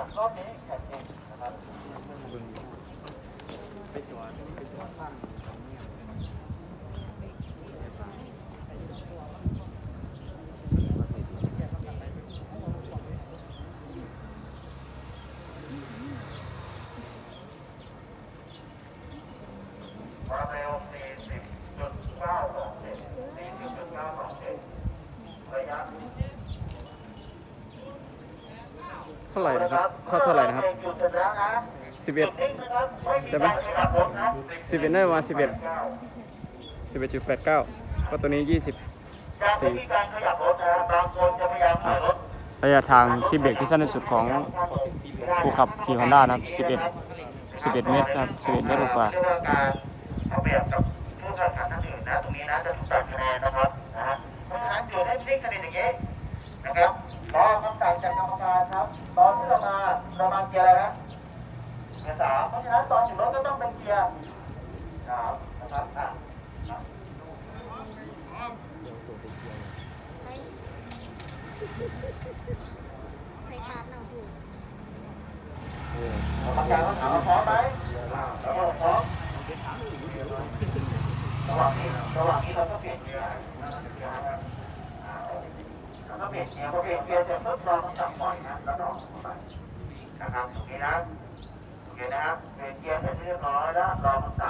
ขับรอบนี้แข่งเองนะครับไปจอดไปจอดข้างตรงนี้ความเร็ว40.927 40.927ระยะ เท่าไหร่นะครับเท่าเท่าไหร่นะครับหยุดเสร็จแล้วนะสิบเอ็ดนิ่งนะครับไม่มีใช่ไหมการขยับรถนะสิบเอ็ดได้ประมาณสิบเอ็ดสิบเอ็ดจุดแปดเก้าก็ตัวนี้ยี่สิบจะไม่มีการขยับรถนะบางคนจะพยายามถอยรถระยะทางที่เบรกที่สั้นที่สุดของผู้ขับขี่ฮอนด้านะครับสิบเอ็ดสิบเอ็ดเมตรนะครับสิบเอ็ดเมตรกว่าเรียกว่าการเอาเปรียบกับผู้แข่งขันท่านอื่นนะตรงนี้นะจะถูกตัดคะแนนนะครับนะฮะเพราะฉะนั้นอยู่ได้นิ่งสนิทอย่างนี้นะครับ รอคำสั่งจากกรรมการครับ ตอนที่เรามาเรามาเกียร์อะไรนะเกียร์สามเพราะฉะนั้นตอนอยู่รถก็ต้องเป็นเกียร์สามนะครับอะอะกรรมการเขาถามว่าพร้อมไหมแล้วก็พร้อมระหว่างนี้ระหว่างนี้เราก็เปลี่ยนเกียร์ เราก็เปลี่ยนเกียร์พอเปลี่ยนเกียร์เสร็จปุ๊บเราต้องจับปล่อยนะแล้วก็ออกไปนะครับตรงนี้นะโอเคนะครับเปลี่ยนเกียร์เสร็จเรียบร้อยแล้วเราต้องจับมอง